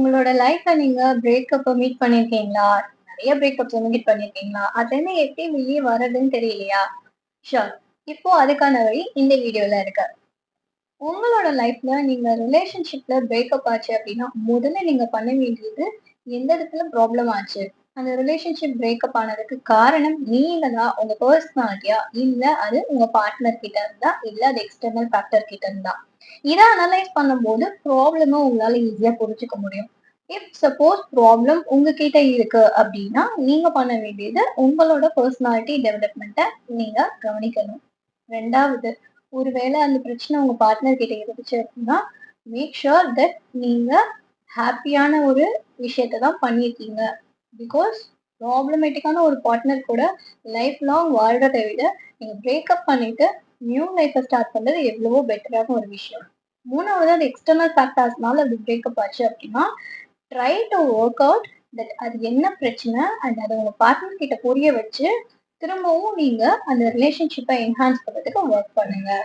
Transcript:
உங்களோட லைஃப்ல நீங்க பிரேக்கப்ப மீட் பண்ணியிருக்கீங்களா? நிறைய பிரேக்கப்ஸ மீட் பண்ணியிருக்கீங்களா? அதுலேருந்து எப்படி வெளியே வர்றதுன்னு தெரியலையா? ஷோர் இப்போ அதுக்கான வழி இந்த வீடியோல இருக்கு. உங்களோட லைஃப்ல நீங்க ரிலேஷன்ஷிப்ல பிரேக்கப் ஆச்சு அப்படின்னா, முதல்ல நீங்க பண்ண வேண்டியது எந்த இடத்துல ப்ராப்ளம் ஆச்சு? அந்த ரிலேஷன்ஷிப் பிரேக்கப் ஆனதுக்கு காரணம் நீங்களா? உங்க பர்சனாலிட்டியா இல்ல அது உங்க பார்ட்னர் கிட்ட இருந்தா? இல்ல அது எக்ஸ்டர்னல் ஃபேக்டர் கிட்ட இருந்தா? இதை அனலைஸ் பண்ணும்போது ப்ராப்ளம உங்களால ஈஸியா புரிஞ்சுக்க முடியும். இஃப் சப்போஸ் ப்ராப்ளம் உங்ககிட்ட இருக்கு அப்படின்னா, நீங்க பண்ண வேண்டியது உங்களோட பர்சனாலிட்டி டெவலப்மெண்ட்டை நீங்க கவனிக்கணும். ரெண்டாவது ஒருவேளை அந்த பிரச்சனை உங்க பார்ட்னர் கிட்ட இருந்துச்சு அப்படின்னா, மேக் ஷுர் தட் நீங்க ஹாப்பியான ஒரு விஷயத்த தான் பண்ணியிருக்கீங்க. பிகாஸ் ப்ராப்ளமேட்டிக்கான ஒரு பார்ட்னர் கூட லைஃப் லாங் வாழ்றத விட, நீங்கள் பிரேக்கப் பண்ணிட்டு நியூ லைஃப்பை ஸ்டார்ட் பண்ணுறது எவ்வளவோ பெட்டரான ஒரு விஷயம். மூணாவது அது எக்ஸ்டர்னல் ஃபேக்டர்ஸ்னால அது பிரேக்கப் ஆச்சு அப்படின்னா, try to work out that அது என்ன பிரச்சனை அண்ட் அதை உங்கள் பார்ட்னர் கிட்ட புரிய வச்சு, திரும்பவும் நீங்கள் அந்த ரிலேஷன்ஷிப்பை என்ஹான்ஸ் பண்ணுறதுக்கு ஒர்க் பண்ணுங்கள்